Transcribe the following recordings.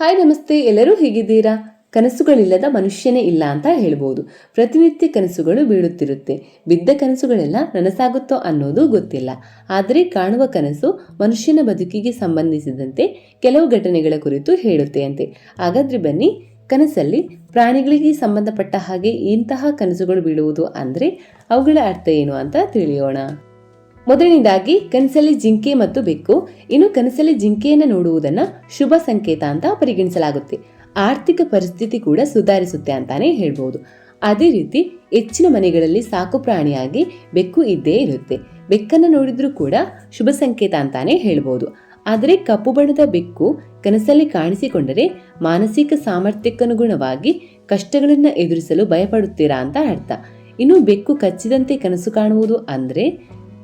Hi ನಮಸ್ತೆ, ಎಲ್ಲರೂ ಹೇಗಿದ್ದೀರಾ? ಕನಸುಗಳಿಲ್ಲದ ಮನುಷ್ಯನೇ ಇಲ್ಲ ಅಂತ ಹೇಳ್ಬೋದು. ಪ್ರತಿನಿತ್ಯ ಕನಸುಗಳು ಬೀಳುತ್ತಿರುತ್ತೆ. ಬಿದ್ದ ಕನಸುಗಳೆಲ್ಲ ನನಸಾಗುತ್ತೋ ಅನ್ನೋದು ಗೊತ್ತಿಲ್ಲ. ಆದರೆ ಕಾಣುವ ಕನಸು ಮನುಷ್ಯನ ಬದುಕಿಗೆ ಸಂಬಂಧಿಸಿದಂತೆ ಕೆಲವು ಘಟನೆಗಳ ಕುರಿತು ಹೇಳುತ್ತೆಯಂತೆ ಹಾಗಾದ್ರೆ ಬನ್ನಿ, ಕನಸಲ್ಲಿ ಪ್ರಾಣಿಗಳಿಗೆ ಸಂಬಂಧಪಟ್ಟ ಹಾಗೆ ಇಂತಹ ಕನಸುಗಳು ಬೀಳುವುದು ಅಂದರೆ ಅವುಗಳ ಅರ್ಥ ಏನು ಅಂತ ತಿಳಿಯೋಣ. ಮೊದಲನೇದಾಗಿ, ಕನಸಲ್ಲಿ ಜಿಂಕೆ ಮತ್ತು ಬೆಕ್ಕು. ಇನ್ನು ಕನಸಲ್ಲಿ ಜಿಂಕೆಯನ್ನು ನೋಡುವುದನ್ನು ಶುಭ ಸಂಕೇತ ಅಂತ ಪರಿಗಣಿಸಲಾಗುತ್ತೆ. ಆರ್ಥಿಕ ಪರಿಸ್ಥಿತಿ ಕೂಡ ಸುಧಾರಿಸುತ್ತೆ ಅಂತಾನೆ ಹೇಳ್ಬೋದು. ಅದೇ ರೀತಿ, ಹೆಚ್ಚಿನ ಮನೆಗಳಲ್ಲಿ ಸಾಕು ಪ್ರಾಣಿಯಾಗಿ ಬೆಕ್ಕು ಇದ್ದೇ ಇರುತ್ತೆ. ಬೆಕ್ಕನ್ನು ನೋಡಿದ್ರೂ ಕೂಡ ಶುಭ ಸಂಕೇತ ಅಂತಾನೆ ಹೇಳ್ಬೋದು. ಆದರೆ ಕಪ್ಪು ಬಣ್ಣದ ಬೆಕ್ಕು ಕನಸಲ್ಲಿ ಕಾಣಿಸಿಕೊಂಡರೆ ಮಾನಸಿಕ ಸಾಮರ್ಥ್ಯಕ್ಕನುಗುಣವಾಗಿ ಕಷ್ಟಗಳನ್ನು ಎದುರಿಸಲು ಭಯಪಡುತ್ತೀರಾ ಅಂತ ಅರ್ಥ. ಇನ್ನು ಬೆಕ್ಕು ಕಚ್ಚಿದಂತೆ ಕನಸು ಕಾಣುವುದು ಅಂದ್ರೆ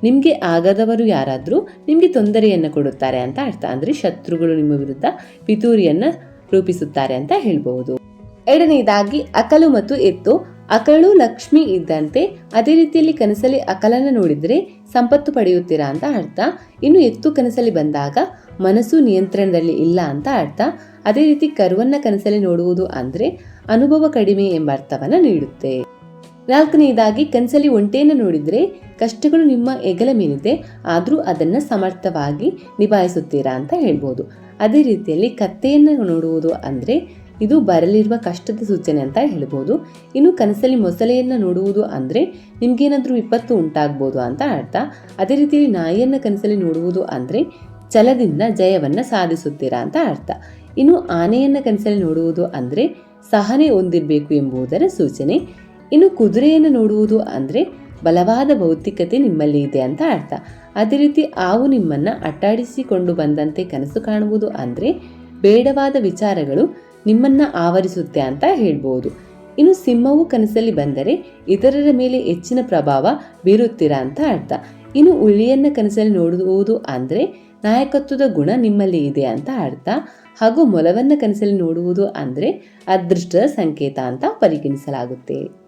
ನಿಮಗೆ ಆಗದವರು ಯಾರಾದರೂ ನಿಮಗೆ ತೊಂದರೆಯನ್ನು ಕೊಡುತ್ತಾರೆ ಅಂತ ಅರ್ಥ. ಅಂದರೆ ಶತ್ರುಗಳು ನಿಮ್ಮ ವಿರುದ್ಧ ಪಿತೂರಿಯನ್ನ ರೂಪಿಸುತ್ತಾರೆ ಅಂತ ಹೇಳಬಹುದು. ಎರಡನೆಯದಾಗಿ ಅಕಲು ಮತ್ತು ಎತ್ತು. ಅಕಳು, ಲಕ್ಷ್ಮಿ ಇದ್ದಂತೆ ಅದೇ ರೀತಿಯಲ್ಲಿ ಕನಸಲ್ಲಿ ಅಕಲನ್ನು ನೋಡಿದರೆ ಸಂಪತ್ತು ಪಡೆಯುತ್ತೀರಾ ಅಂತ ಅರ್ಥ. ಇನ್ನು ಎತ್ತು ಕನಸಲ್ಲಿ ಬಂದಾಗ ಮನಸ್ಸು ನಿಯಂತ್ರಣದಲ್ಲಿ ಇಲ್ಲ ಅಂತ ಅರ್ಥ. ಅದೇ ರೀತಿ ಕರುವನ್ನ ಕನಸಲ್ಲಿ ನೋಡುವುದು ಅಂದರೆ ಅನುಭವ ಕಡಿಮೆ ಎಂಬ ಅರ್ಥವನ್ನು ನೀಡುತ್ತೆ. ನಾಲ್ಕನೆಯದಾಗಿ ಕನಸಲ್ಲಿ ಒಂಟೆಯನ್ನು ನೋಡಿದ್ರೆ ಕಷ್ಟಗಳು ನಿಮ್ಮ ಹೆಗಲ ಮೇಲಿದೆ ಆದರೂ ಅದನ್ನು ಸಮರ್ಥವಾಗಿ ನಿಭಾಯಿಸುತ್ತೀರಾ ಅಂತ ಹೇಳ್ಬೋದು. ಅದೇ ರೀತಿಯಲ್ಲಿ ಕತ್ತೆಯನ್ನು ನೋಡುವುದು ಅಂದರೆ ಇದು ಬರಲಿರುವ ಕಷ್ಟದ ಸೂಚನೆ ಅಂತ ಹೇಳ್ಬೋದು. ಇನ್ನು ಕನಸಲ್ಲಿ ಮೊಸಳೆಯನ್ನು ನೋಡುವುದು ಅಂದರೆ ನಿಮಗೇನಾದರೂ ವಿಪತ್ತು ಉಂಟಾಗ್ಬೋದು ಅಂತ ಅರ್ಥ. ಅದೇ ರೀತಿಯಲ್ಲಿ ನಾಯಿಯನ್ನು ಕನಸಲ್ಲಿ ನೋಡುವುದು ಅಂದರೆ ಛಲದಿಂದ ಜಯವನ್ನು ಸಾಧಿಸುತ್ತೀರಾ ಅಂತ ಅರ್ಥ. ಇನ್ನು ಆನೆಯನ್ನು ಕನಸಲ್ಲಿ ನೋಡುವುದು ಅಂದರೆ ಸಹನೆ ಹೊಂದಿರಬೇಕು ಎಂಬುದರ ಸೂಚನೆ. ಇನ್ನು ಕುದುರೆಯನ್ನು ನೋಡುವುದು ಅಂದರೆ ಬಲವಾದ ಭೌತಿಕತೆ ನಿಮ್ಮಲ್ಲಿ ಇದೆ ಅಂತ ಅರ್ಥ. ಅದೇ ರೀತಿ ಆವು ನಿಮ್ಮನ್ನು ಅಟ್ಟಾಡಿಸಿಕೊಂಡು ಬಂದಂತೆ ಕನಸು ಕಾಣುವುದು ಅಂದರೆ ಬೇಡವಾದ ವಿಚಾರಗಳು ನಿಮ್ಮನ್ನ ಆವರಿಸುತ್ತೆ ಅಂತ ಹೇಳ್ಬೋದು. ಇನ್ನು ಸಿಂಹವು ಕನಸಲ್ಲಿ ಬಂದರೆ ಇತರರ ಮೇಲೆ ಹೆಚ್ಚಿನ ಪ್ರಭಾವ ಬೀರುತ್ತೀರಾ ಅಂತ ಅರ್ಥ. ಇನ್ನು ಹುಲಿಯನ್ನು ಕನಸಲ್ಲಿ ನೋಡುವುದು ಅಂದರೆ ನಾಯಕತ್ವದ ಗುಣ ನಿಮ್ಮಲ್ಲಿ ಇದೆ ಅಂತ ಅರ್ಥ. ಹಾಗೂ ಮೊಲವನ್ನು ಕನಸಲ್ಲಿ ನೋಡುವುದು ಅಂದರೆ ಅದೃಷ್ಟದ ಸಂಕೇತ ಅಂತ ಪರಿಗಣಿಸಲಾಗುತ್ತೆ.